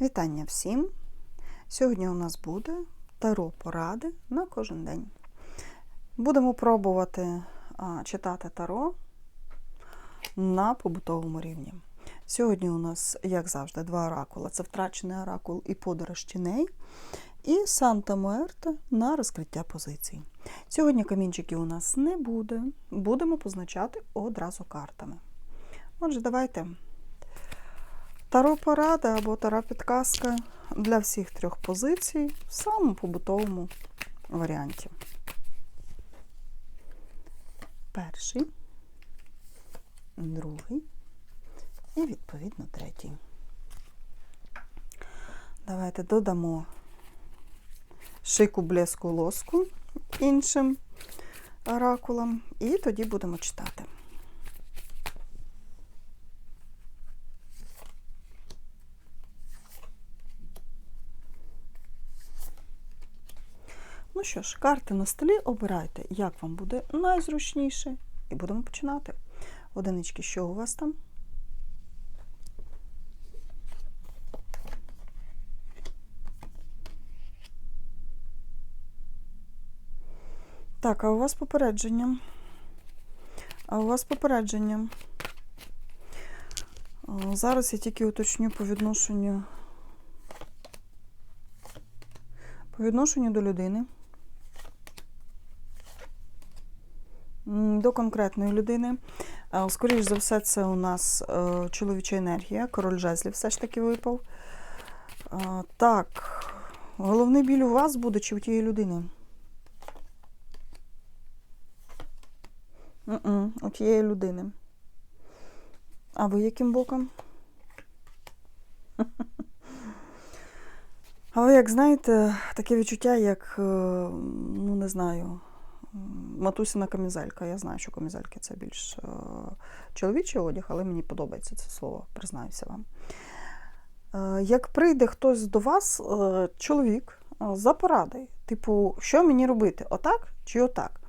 Вітання всім! Сьогодні у нас буде таро поради на кожен день. Будемо пробувати читати таро на побутовому рівні. Сьогодні у нас, як завжди, два оракула: це втрачений оракул і подорож тіней, і Санта Муерте на розкриття позицій. Сьогодні камінчиків у нас не буде, будемо позначати одразу картами. Отже, давайте. Таро порада або таро підказка для всіх трьох позицій в самому побутовому варіанті. Перший, другий і, відповідно, третій. Давайте додамо шику блеску лоску іншим оракулам, і тоді будемо читати. Ну що ж, карти на столі обирайте, як вам буде найзручніше. І будемо починати. Одинички, що у вас там? Так, а у вас попередження. А у вас попередження. Зараз я тільки уточню по відношенню. По відношенню до людини. М, До конкретної людини. Е, Скоріш за все, це у нас е, чоловіча енергія, король жезлів все ж таки випав. Е, Так, головний біль у вас буде чи у тієї людини? М-м, У тієї людини. А ви яким боком? А ви, як знаєте, таке відчуття, як, ну не знаю, м, матусина камізелька. Я знаю, що камізельки це більш е, чоловічий одяг, але мені подобається це слово, признаюся вам. Е, Як прийде хтось до вас, е, чоловік, за порадою, типу, що мені робити? Отак чи отак?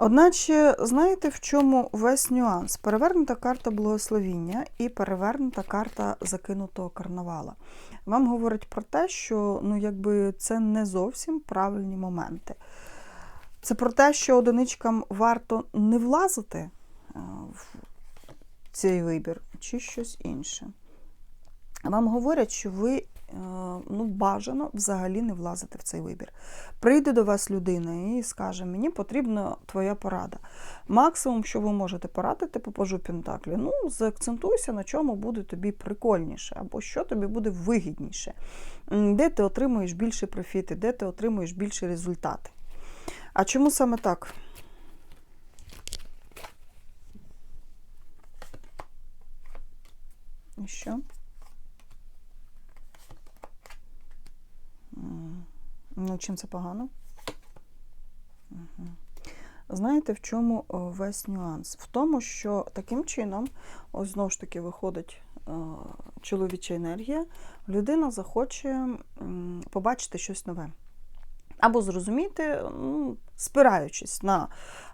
Одначе, знаєте, в чому весь нюанс? Перевернута карта благословіння і перевернута карта закинутого карнавала. Вам говорить про те, що ну, якби це не зовсім правильні моменти. Це про те, що одиничкам варто не влазити е, в цей вибір, чи щось інше. Вам говорять, що ви е, ну, бажано взагалі не влазити в цей вибір. Прийде до вас людина і скаже, мені потрібна твоя порада. Максимум, що ви можете порадити по пажу Пентаклі, ну, заакцентуйся, на чому буде тобі прикольніше, або що тобі буде вигідніше, де ти отримуєш більше профіти, де ти отримуєш більші результати. А чому саме так? І що? Ну, чим це погано? Угу. Знаєте, в чому весь нюанс? В тому, що таким чином, ось знову ж таки, виходить чоловіча енергія, людина захоче побачити щось нове. Або зрозуміти, ну, спираючись на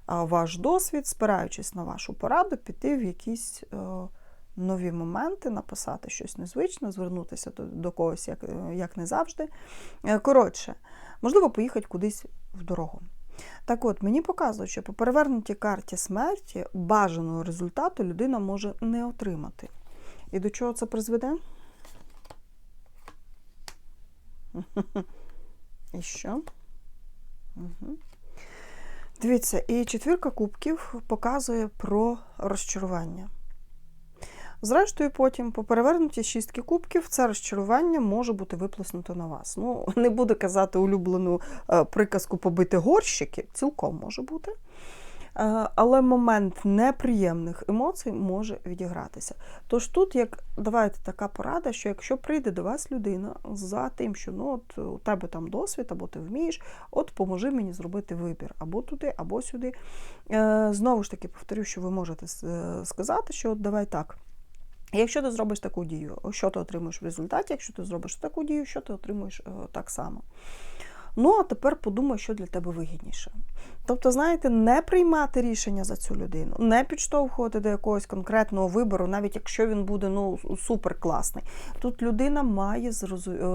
ваш досвід, спираючись на вашу пораду, піти в якісь е, нові моменти, написати щось незвичне, звернутися до, когось, як, е, як не завжди. Е, Коротше, можливо, поїхати кудись в дорогу. Так от, мені показують, що по перевернутій карті смерті бажаного результату людина може не отримати. І до чого це призведе? І що? Угу. Дивіться, і четвірка кубків показує про розчарування. Зрештою, потім, по перевернутій шістки кубків, це розчарування може бути виплеснуто на вас. Ну, не буду казати улюблену е, приказку побити горщики, цілком може бути. Е, Але момент неприємних емоцій може відігратися. Тож тут, як давайте така порада, що якщо прийде до вас людина за тим, що ну от у тебе там досвід, або ти вмієш, от поможи мені зробити вибір або туди, або сюди. Е, Знову ж таки, повторю, що ви можете е, сказати, що от давай так. Якщо ти зробиш таку дію, що ти отримуєш в результаті? Якщо ти зробиш таку дію, що ти отримуєш так само. Ну, а тепер подумай, що для тебе вигідніше. Тобто, знаєте, не приймати рішення за цю людину, не підштовхувати до якогось конкретного вибору, навіть якщо він буде ну, супер класний. Тут людина має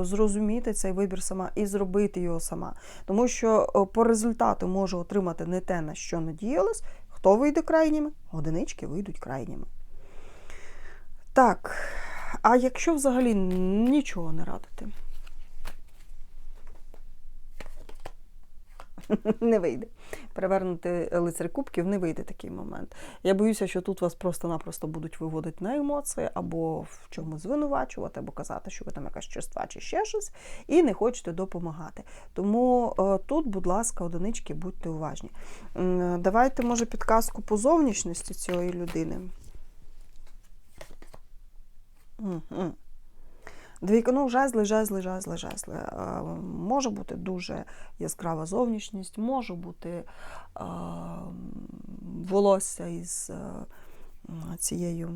зрозуміти цей вибір сама і зробити його сама. Тому що по результату може отримати не те, на що надіялась. Хто вийде крайніми? Одинички вийдуть крайніми. Так, а якщо взагалі нічого не радити? Не вийде. Перевернути лицар кубків не вийде такий момент. Я боюся, що тут вас просто-напросто будуть виводити на емоції, або в чомусь звинувачувати, або казати, що ви там якась черства чи ще щось, і не хочете допомагати. Тому е, тут, будь ласка, одинички, будьте уважні. Давайте, може, підказку по зовнішності цієї людини. Угу. Двійка, ну, жезли, жезли, жезли, жезли. Е, може бути дуже яскрава зовнішність, може бути е, волосся із е, цією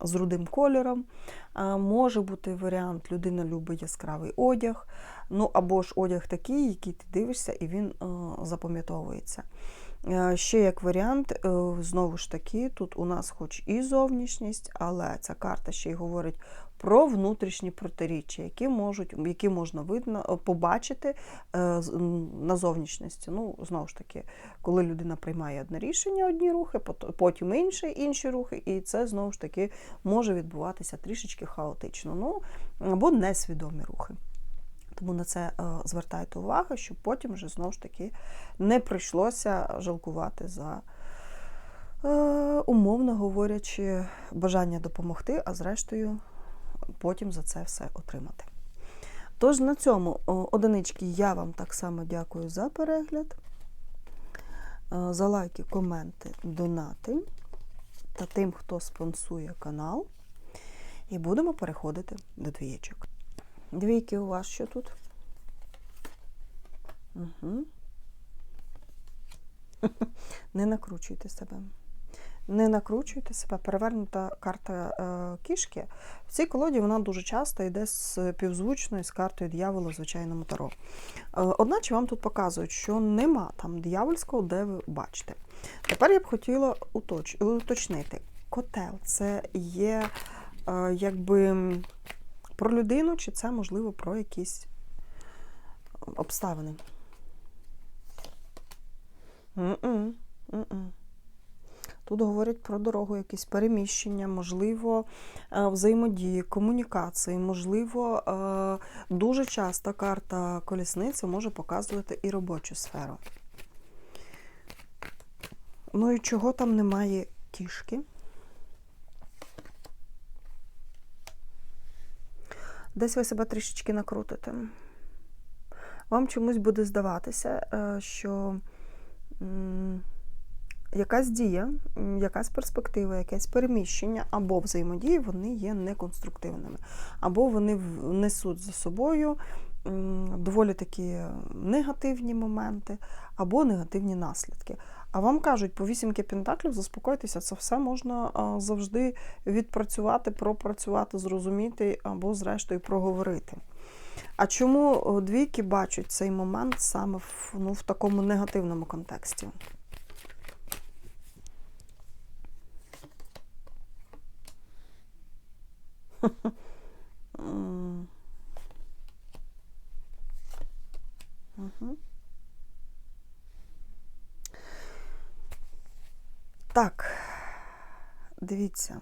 з рудим кольором. Може бути варіант, людина любить яскравий одяг, ну або ж одяг такий, який ти дивишся, і він запам'ятовується. Ще як варіант, знову ж таки, тут у нас хоч і зовнішність, але ця карта ще й говорить про внутрішні протиріччя, які можуть, які можна видно е, побачити е, на зовнішності. Ну, знову ж таки, коли людина приймає одне рішення, одні рухи, потім інше, інші рухи, і це знову ж таки може відбуватися трішечки хаотично, ну або несвідомі рухи. Тому на це е, звертайте увагу, щоб потім вже знову ж таки не прийшлося жалкувати за. Умовно говорячи, бажання допомогти, а зрештою потім за це все отримати. Тож, на цьому одинички я вам так само дякую за перегляд, е, за лайки, коменти, донати та тим, хто спонсує канал. І будемо переходити до двієчок. Двійки у вас що тут? Угу. Не накручуйте себе. Не накручуйте себе, перевернута карта е, кішки. В цій колоді вона дуже часто йде з півзвучною з картою дьявола в звичайному таро. Е, одначе вам тут показують, що нема там дьявольського, де ви бачите. Тепер я б хотіла уточ... уточнити: котел це є е, якби про людину, чи це можливо про якісь обставини. М-м, м-м. Тут говорять про дорогу, якісь переміщення, можливо, е, взаємодії, комунікації, можливо, е, дуже часто карта колісниці може показувати і робочу сферу. Ну і чого там немає кішки? Десь ви себе трішечки накрутите. Вам чомусь буде здаватися, е, що якась дія, якась перспектива, якесь переміщення або взаємодії, вони є неконструктивними, або вони несуть за собою доволі такі негативні моменти, або негативні наслідки. А вам кажуть, по вісімки пентаклів заспокойтеся, це все можна завжди відпрацювати, пропрацювати, зрозуміти або, зрештою, проговорити. А чому двійки бачать цей момент саме в, ну, в такому негативному контексті? Так, дивіться,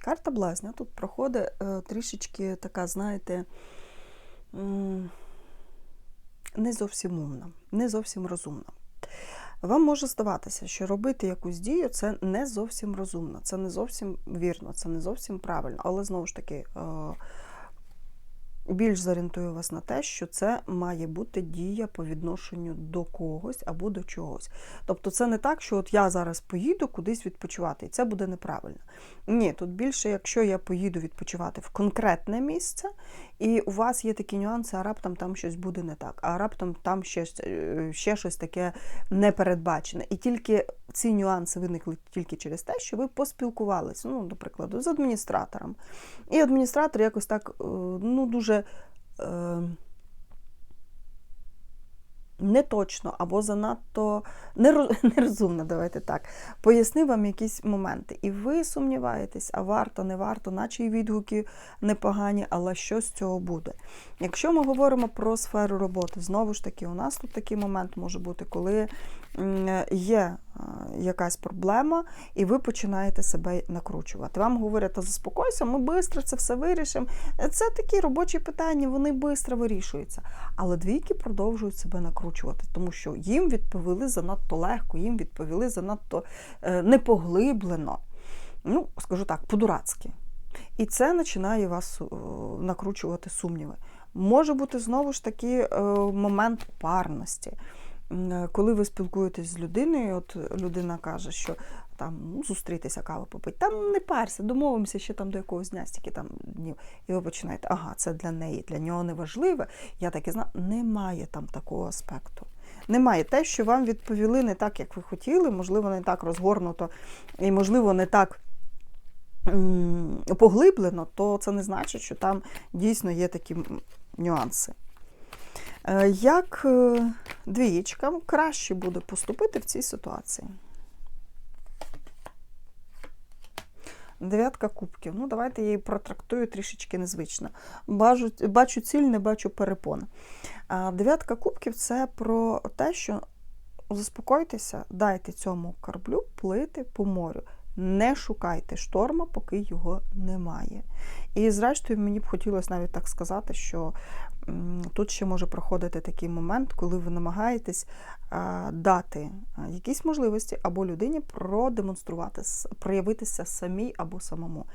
карта блазня тут проходить е, трішечки така, знаєте, не зовсім умна, не зовсім розумна. Вам може здаватися, що робити якусь дію це не зовсім розумно, це не зовсім вірно, це не зовсім правильно. Але знову ж таки, е, більш зорієнтую вас на те, що це має бути дія по відношенню до когось або до чогось. Тобто, це не так, що от я зараз поїду кудись відпочивати, і це буде неправильно. Ні, тут більше, якщо я поїду відпочивати в конкретне місце, і у вас є такі нюанси, а раптом там щось буде не так, а раптом там ще, е, ще щось таке непередбачене. І тільки ці нюанси виникли тільки через те, що ви поспілкувалися, ну, до прикладу, з адміністратором. І адміністратор якось так е, ну, дуже. Е, неточно або занадто нерозумно, давайте так, пояснив вам якісь моменти. І ви сумніваєтесь, а варто, не варто, наче і відгуки непогані, але що з цього буде? Якщо ми говоримо про сферу роботи, знову ж таки, у нас тут такий момент може бути, коли є е, якась проблема, і ви починаєте себе накручувати. Вам говорять, та заспокойся, ми швидко це все вирішимо. Це такі робочі питання, вони швидко вирішуються. Але двійки продовжують себе накручувати, тому що їм відповіли занадто легко, їм відповіли занадто е, непоглиблено. Ну, скажу так, по-дурацьки. І це починає вас е, накручувати сумніви. Може бути знову ж таки момент парності. Е, Коли ви спілкуєтесь з людиною, от людина каже, що там ну, зустрітися, каву попити, там не парся, домовимося ще там до якогось дня, стільки там днів. І ви починаєте, ага, це для неї, для нього не важливе. Я так і знаю, немає там такого аспекту. Немає те, що вам відповіли не так, як ви хотіли, можливо, не так розгорнуто, і, можливо, не так поглиблено, то це не значить, що там дійсно є такі нюанси. Е, Як е, двієчкам краще буде поступити в цій ситуації? Дев'ятка кубків. Ну, давайте я її протрактую трішечки незвично. Бачу, бачу ціль, не бачу перепон. Дев'ятка кубків це про те, що заспокойтеся, дайте цьому кораблю плити по морю. Не шукайте шторма, поки його немає. І, зрештою, мені б хотілося навіть так сказати, що тут ще може проходити такий момент, коли ви намагаєтесь дати якісь можливості або людині продемонструвати, проявитися самій або самому.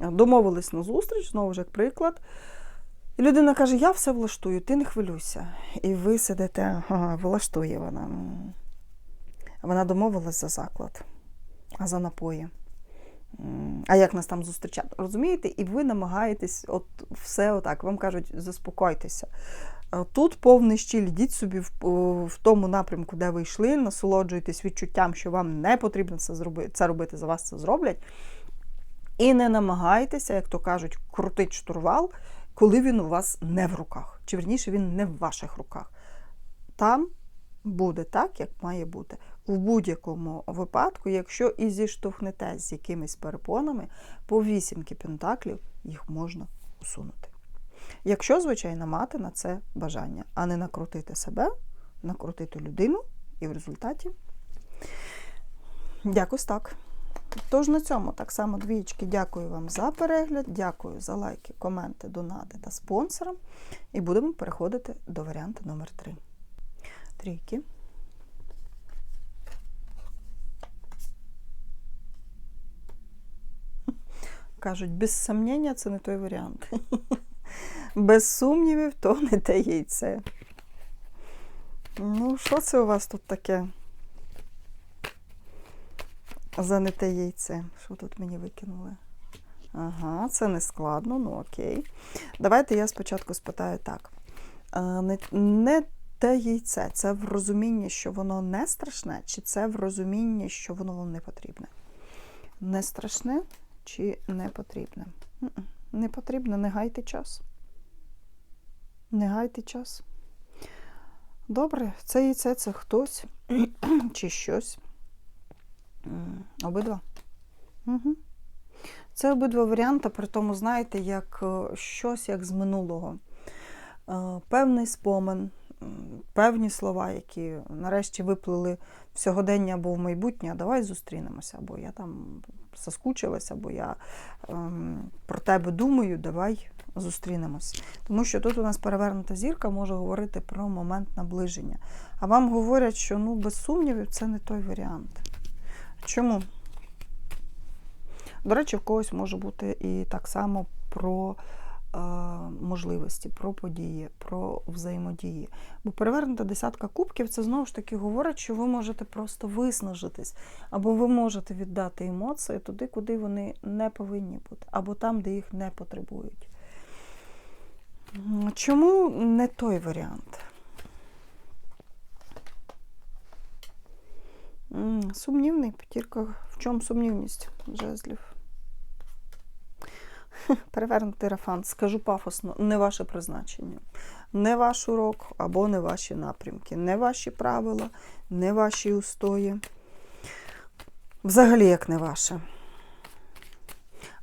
Домовились на зустріч, знову ж як приклад. І людина каже: Я все влаштую, ти не хвилюйся. І ви сидите, ага, влаштує вона. Вона домовилась за заклад, а за напої. А як нас там зустрічати? Розумієте? І ви намагаєтесь, от все отак, вам кажуть, заспокойтеся. Е, Тут повний щіль, йдіть собі в, в тому напрямку, де ви йшли, насолоджуйтесь відчуттям, що вам не потрібно це зробити, це робити, за вас це зроблять. І не намагайтеся, як то кажуть, крутить штурвал, коли він у вас не в руках. Чи верніше він не в ваших руках. Там буде так, як має бути. В будь-якому випадку, якщо і зіштовхнете з якимись перепонами, по вісімки пентаклів їх можна усунути. Якщо, звичайно, мати на це бажання, а не накрутити себе, накрутити людину, і в результаті якось так. Тож на цьому так само двічки. Дякую вам за перегляд, дякую за лайки, коменти, донати та спонсорам. І будемо переходити до варіанту номер 3 Трійки. Кажуть, без сумніння це не той варіант. Без сумнівів, то не те яйце. Ну, що це у вас тут таке? За не те яйце. Що тут мені викинули? Ага, це не складно, ну окей. Давайте я спочатку спитаю так. Е, Не, не те яйце, це в розумінні, що воно не страшне, чи це в розумінні, що воно вам не потрібне? Не страшне чи не потрібне? Не потрібно, не гайте час. Не гайте час. Добре, це яйце це хтось чи щось. Обидва. Угу. Це обидва варіанти, при тому, знаєте, як е, щось як з минулого. Е, Певний спомин, м, певні слова, які нарешті виплили сьогодення або в майбутнє, давай зустрінемося, або я там заскучилася, або я ем, про тебе думаю, давай зустрінемось. Тому що тут у нас перевернута зірка може говорити про момент наближення. А вам говорять, що ну, без сумнівів це не той варіант. Чому? До речі, в когось може бути і так само про можливості, про події, про взаємодії. Бо перевернута десятка кубків це знову ж таки говорить, що ви можете просто виснажитись, або ви можете віддати емоції туди, куди вони не повинні бути, або там, де їх не потребують. Чому не той варіант? Сумнівний п'ятірка. В чому сумнівність жезлів? Перевернутий рафан, скажу пафосно, не ваше призначення. не ваш урок або не ваші напрямки, не ваші правила, не ваші устої. Взагалі, як не ваше.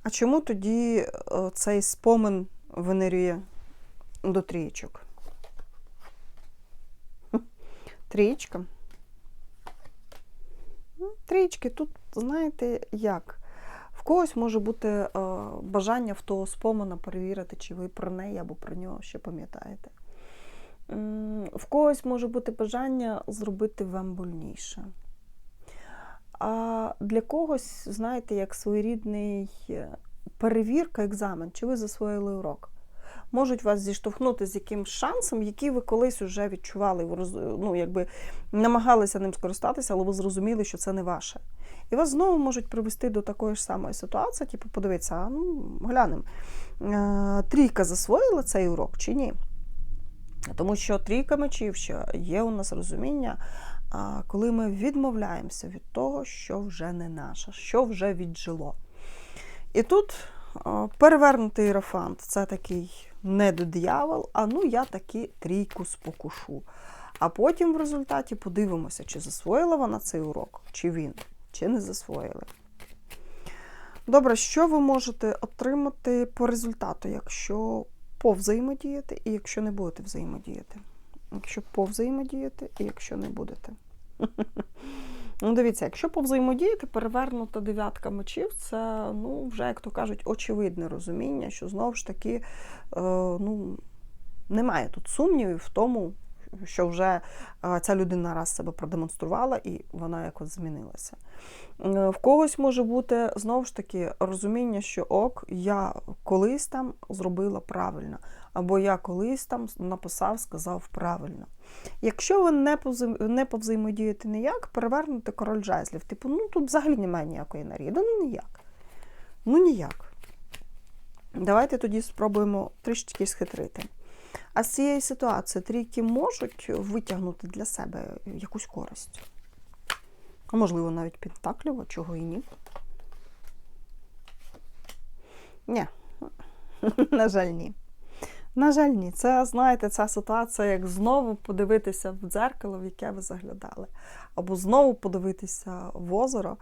А чому тоді е, цей спомин венерює до трієчок? Трієчка. Ну, Трієчки тут, знаєте, як? В когось може бути е, бажання в того спомина перевірити, чи ви про неї або про нього ще пам'ятаєте. В когось може бути бажання зробити вам больніше. А для когось, знаєте, як своєрідний е, перевірка, екзамен, чи ви засвоїли урок. Можуть вас зіштовхнути з якимсь шансом, який ви колись вже відчували, ну, якби намагалися ним скористатися, але ви зрозуміли, що це не ваше. І вас знову можуть привести до такої ж самої ситуації, типу, подивитися, а, ну, глянемо, е, трійка засвоїла цей урок чи ні? Тому що трійка мечів, що є у нас розуміння, коли ми відмовляємося від того, що вже не наше, що вже віджило. І тут перевернутий іерофант це такий недодиявол, а ну я таки трійку спокушу. А потім в результаті подивимося, чи засвоїла вона цей урок, чи він, чи не засвоїли. Добре, що ви можете отримати по результату, якщо повзаємодіяти і якщо не будете взаємодіяти? Якщо повзаємодіяти і якщо не будете. Ну, дивіться, якщо повзаємодіяти, перевернута дев'ятка мечів, це, ну, вже, як то кажуть, очевидне розуміння, що знову ж таки, е, ну, немає тут сумнівів в тому, що вже е, ця людина раз себе продемонструвала і вона якось змінилася. Е, В когось може бути знову ж таки розуміння, що ок, я колись там зробила правильно, або я колись там написав, сказав правильно. Якщо ви не повзаємодієте ніяк, перевернути король жезлів. Типу, ну тут взагалі немає ніякої енергії. Ну ніяк. Ну ніяк. Давайте тоді спробуємо трішечки схитрити. А з цієї ситуації трійки можуть витягнути для себе якусь користь. А можливо, навіть пентакліво, чого і ні. Ні. На жаль, ні. На жаль, ні. Це, знаєте, ця ситуація, як знову подивитися в дзеркало, в яке ви заглядали. Або знову подивитися в озеро,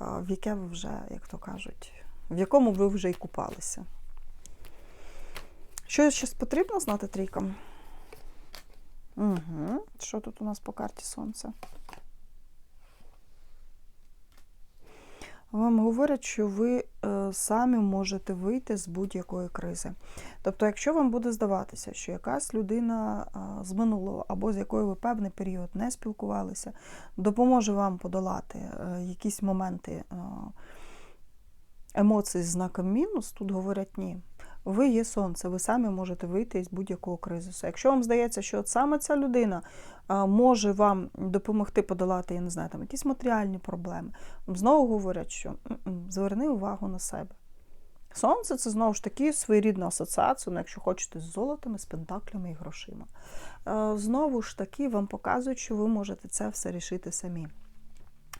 в яке ви вже, як то кажуть, в якому ви вже і купалися. Що щось потрібно знати трійкам? Угу. Що тут у нас по карті Сонця? Вам говорять, що ви е, самі можете вийти з будь-якої кризи. Тобто, якщо вам буде здаватися, що якась людина е, з минулого або з якою ви певний період не спілкувалися, допоможе вам подолати е, якісь моменти емоцій з знаком мінус, тут говорять ні. Ви є сонце, ви самі можете вийти із будь-якого кризису. Якщо вам здається, що от саме ця людина може вам допомогти подолати, я не знаю, там якісь матеріальні проблеми, знову говорять, що «М-м, зверни увагу на себе. Сонце це знову ж таки своєрідна асоціація, ну, якщо хочете, з золотами, з пентаклями і грошима. Знову ж таки, вам показують, що ви можете це все рішити самі.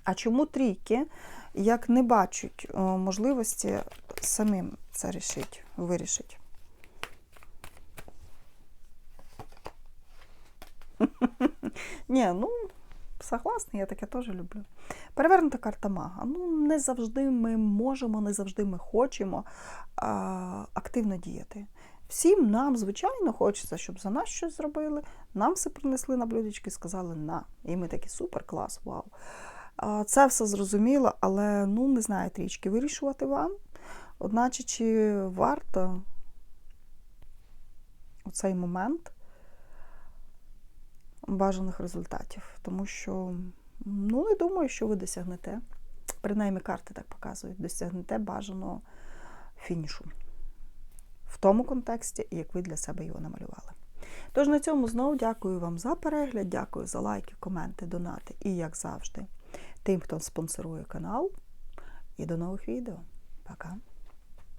А чому трійки, як не бачать е, можливості самим це рішить, вирішить? Ні, ну, согласна, я таке теж люблю. Перевернута карта мага. Ну, не завжди ми можемо, не завжди ми хочемо а, активно діяти. Всім нам, звичайно, хочеться, щоб за нас щось зробили, нам все принесли на блюдечки і сказали на. І ми такі супер клас, вау. Це все зрозуміло, але ну не знаю трічки вирішувати вам. Одначе, чи варто у цей момент бажаних результатів? Тому що ну не думаю, що ви досягнете. Принаймні карти так показують, досягнете бажаного фінішу. В тому контексті, як ви для себе його намалювали. Тож на цьому знову дякую вам за перегляд, дякую за лайки, коменти, донати і, як завжди, тим, хто спонсорує канал. І до нових відео. Пока!